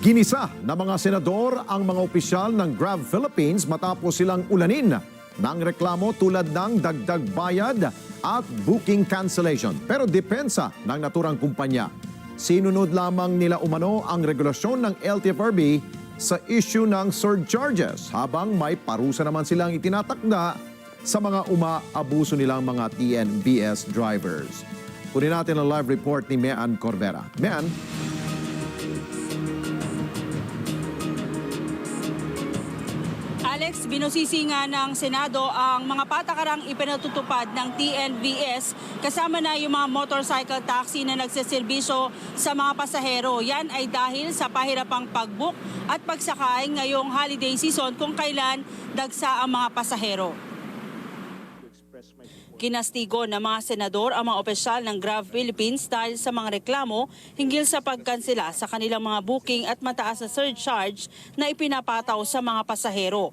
Ginisa ng mga senador ang mga opisyal ng Grab Philippines matapos silang ulanin ng reklamo tulad ng dagdag bayad at booking cancellation. Pero depensa ng naturang kumpanya. Sinunod lamang nila umano ang regulasyon ng LTFRB sa issue ng surcharges habang may parusa naman silang itinatakda sa mga umaabuso nilang mga TNBS drivers. Kunin natin ang live report ni Mean Corbera. Mean, Alex, binusisi nga ng Senado ang mga patakarang ipinatutupad ng TNVS kasama na yung mga motorcycle taxi na nagsiservisyo sa mga pasahero. Yan ay dahil sa pahirapang pag-book at pagsakay ngayong holiday season kung kailan dagsa ang mga pasahero. Kinastigo ng mga senador ang mga opisyal ng Grab Philippines dahil sa mga reklamo hinggil sa pagkansela sa kanilang mga booking at mataas na surcharge na ipinapataw sa mga pasahero.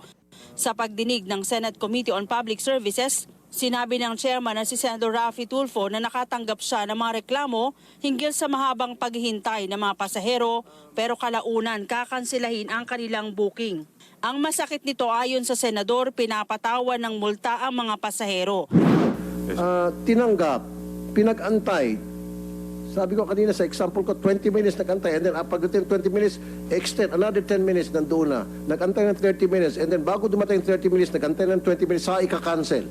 Sa pagdinig ng Senate Committee on Public Services, sinabi ng chairman na si Senator Raffy Tulfo na nakatanggap siya ng mga reklamo hinggil sa mahabang paghihintay ng mga pasahero pero kalaunan kakansilahin ang kanilang booking. Ang masakit nito ayon sa senador, pinapatawan ng multa ang mga pasahero. Ah, tinanggap, pinag-antay. Sabi ko kanina sa example ko, 20 minutes nag-antay and then pagdating 20 minutes, extend another 10 minutes nandoon na. Nag-antay ng 30 minutes and then bago dumating 30 minutes, nag-antay ng 20 minutes, sa ika-cancel.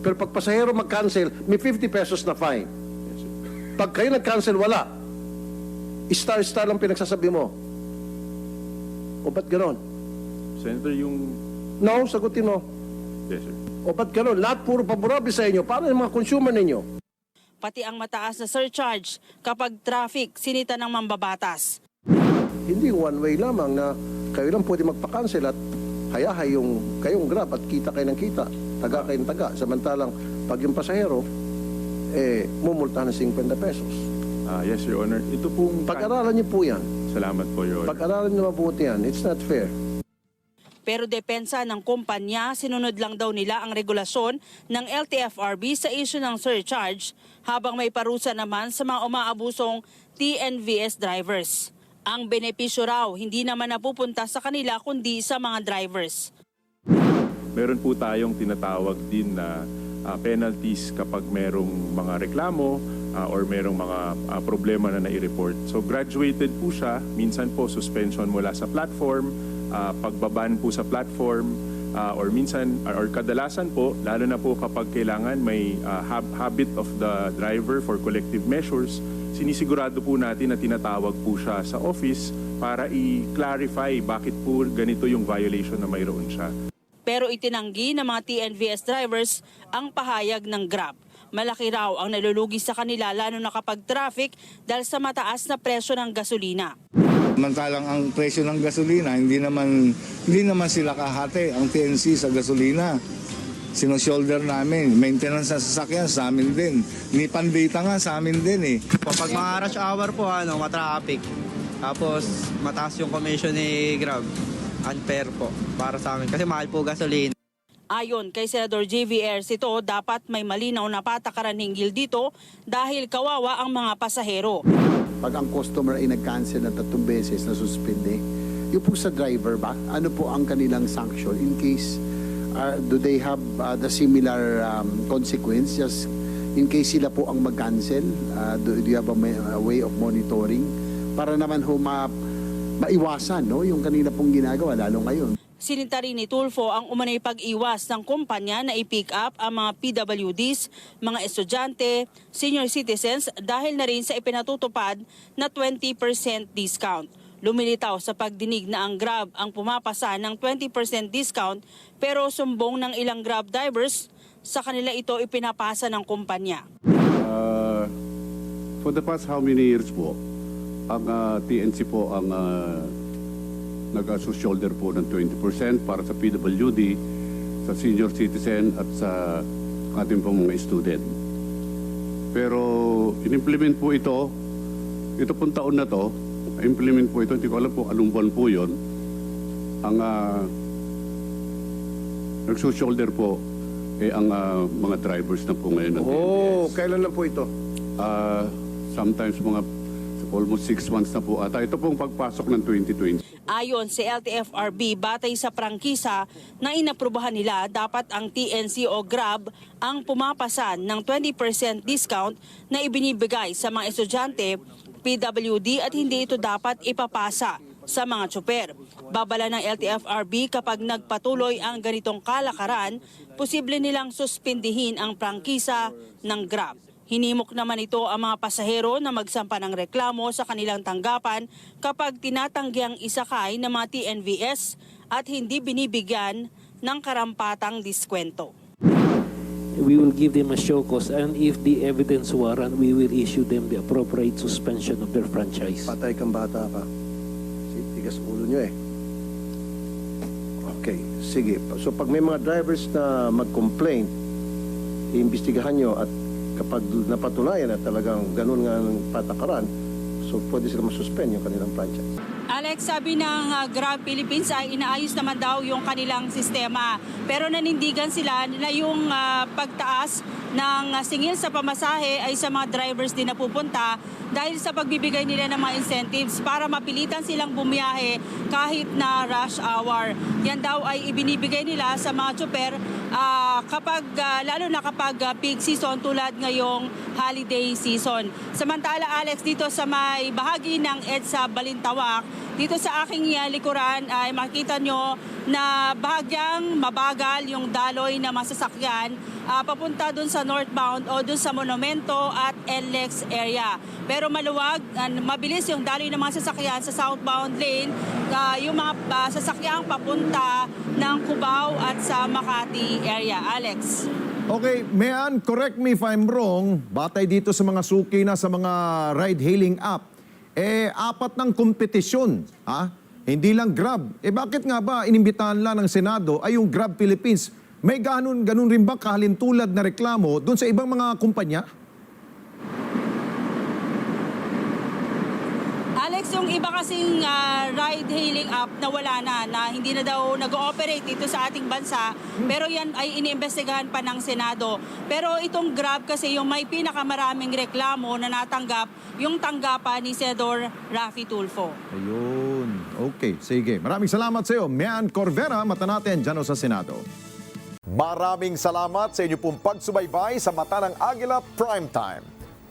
Pero pag pasahero mag-cancel, may 50 pesos na fine. Pag kayo nag-cancel, wala. Star-star lang pinagsasabi mo. O ba't ganon? Senator, yung... No, sagutin mo. Yes, sir. O ba't ganon? Lahat puro paborable sa inyo. Paano yung mga consumer ninyo? Pati ang mataas na surcharge kapag traffic sinita ng mambabatas. Hindi one way lamang na kayo lang pwede magpa-cancel at hayahay yung kayong grab at kita kayo ng kita, taga kayo ng taga. Samantalang pag yung pasahero, eh, mumulta ng 50 pesos. Ah, yes, Your Honor. Ito pong... Pag-aralan niyo po yan. Salamat po, Your Honor. Pag-aralan niyo mabuti yan. It's not fair. Pero depensa ng kumpanya, sinunod lang daw nila ang regulasyon ng LTFRB sa issue ng surcharge habang may parusa naman sa mga umaabusong TNVS drivers. Ang benepisyo raw hindi naman napupunta sa kanila kundi sa mga drivers. Meron po tayong tinatawag din na ah, penalties kapag merong mga reklamo ah, or merong mga ah, problema na nai-report. So graduated po siya. Minsan po suspension mula sa platform, ah, pagbaban po sa platform, ah, or minsan or kadalasan po lalo na po kapag kailangan may ah, hab- habit of the driver for collective measures sinisigurado po natin na tinatawag po siya sa office para i-clarify bakit po ganito yung violation na mayroon siya. Pero itinanggi ng mga TNVS drivers ang pahayag ng Grab. Malaki raw ang nalulugi sa kanila lalo na kapag traffic dahil sa mataas na presyo ng gasolina. Samantalang ang presyo ng gasolina, hindi naman, hindi naman sila kahati ang TNC sa gasolina. Sino-shoulder namin. Maintenance ng sasakyan sa amin din. Ni pandita nga sa amin din eh. Kapag mga rush hour po, ano, matraffic. Tapos, mataas yung commission ni Grab. Unfair po para sa amin. Kasi mahal po gasolina. Ayon kay Senador JVR Sito, dapat may malinaw na patakaran hinggil dito dahil kawawa ang mga pasahero. Pag ang customer ay nag-cancel na tatlong beses na suspende, yung po sa driver ba, ano po ang kanilang sanction in case uh, do they have uh, the similar um, consequence in case sila po ang mag-cancel? Uh, do, do you have a, a way of monitoring para naman ho ma maiwasan no yung kanila pong ginagawa lalo ngayon Sininta rin ni Tulfo ang umanay pag-iwas ng kumpanya na i-pick up ang mga PWDs, mga estudyante, senior citizens dahil na rin sa ipinatutupad na 20% discount. Lumilitaw sa pagdinig na ang Grab ang pumapasa ng 20% discount pero sumbong ng ilang Grab drivers sa kanila ito ipinapasa ng kumpanya. Uh, for the past how many years po, ang uh, TNC po ang uh, nag-shoulder po ng 20% para sa PWD, sa senior citizen at sa ating pong mga student. Pero in-implement po ito, ito pong taon na to, implement po ito, hindi ko alam po anong buwan po yun, ang uh, nag-shoulder po eh ang uh, mga drivers na po ngayon ng Oh, TNS. kailan lang po ito? Ah, sometimes mga Almost six months na po ata. Ito pong pagpasok ng 2020. Ayon sa LTFRB, batay sa prangkisa na inaprubahan nila, dapat ang TNC o Grab ang pumapasan ng 20% discount na ibinibigay sa mga estudyante, PWD at hindi ito dapat ipapasa sa mga tsuper. Babala ng LTFRB kapag nagpatuloy ang ganitong kalakaran, posible nilang suspindihin ang prangkisa ng Grab. Hinimok naman ito ang mga pasahero na magsampa ng reklamo sa kanilang tanggapan kapag tinatanggiang isakay ng mga TNVS at hindi binibigyan ng karampatang diskwento. we will give them a show cause and if the evidence warrant, we will issue them the appropriate suspension of their franchise. Patay kang bata ka. Si tigas ulo nyo eh. Okay, sige. So pag may mga drivers na mag-complain, iimbestigahan nyo at kapag napatunayan na talagang ganun nga ang patakaran, so pwede sila masuspend yung kanilang franchise. Alex, sabi ng uh, Grab Philippines ay inaayos naman daw yung kanilang sistema. Pero nanindigan sila na yung uh, pagtaas ng uh, singil sa pamasahe ay sa mga drivers din na pupunta dahil sa pagbibigay nila ng mga incentives para mapilitan silang bumiyahe kahit na rush hour. Yan daw ay ibinibigay nila sa mga tsuper ah, kapag, ah, lalo na kapag ah, peak season tulad ngayong holiday season. Samantala Alex, dito sa may bahagi ng EDSA Balintawak, dito sa aking ah, likuran ay makita nyo na bahagyang mabagal yung daloy na masasakyan ah, papunta dun sa northbound o dun sa Monumento at LX area. Pero maluwag, ah, mabilis yung daloy ng mga sasakyan sa southbound lane, ah, yung mga ah, sasakyang papunta ng Cubao at sa Makati area. Alex. Okay, Mayan, correct me if I'm wrong, batay dito sa mga suki na sa mga ride-hailing app, eh, apat ng kompetisyon, ha? Hindi lang Grab. Eh, bakit nga ba inimbitahan lang ng Senado ay yung Grab Philippines? May ganun, ganun rin ba kahalintulad na reklamo doon sa ibang mga kumpanya? Yung iba kasing ah, ride-hailing app na wala na, na hindi na daw nag-ooperate dito sa ating bansa, pero yan ay iniimbestigahan pa ng Senado. Pero itong Grab kasi yung may pinakamaraming reklamo na natanggap, yung tanggapan ni Senador Rafi Tulfo. Ayun. Okay, sige. Maraming salamat sa iyo, Mayan Corvera. Mata natin dyan sa Senado. Maraming salamat sa inyo pong pagsubaybay sa Mata ng Agila Primetime.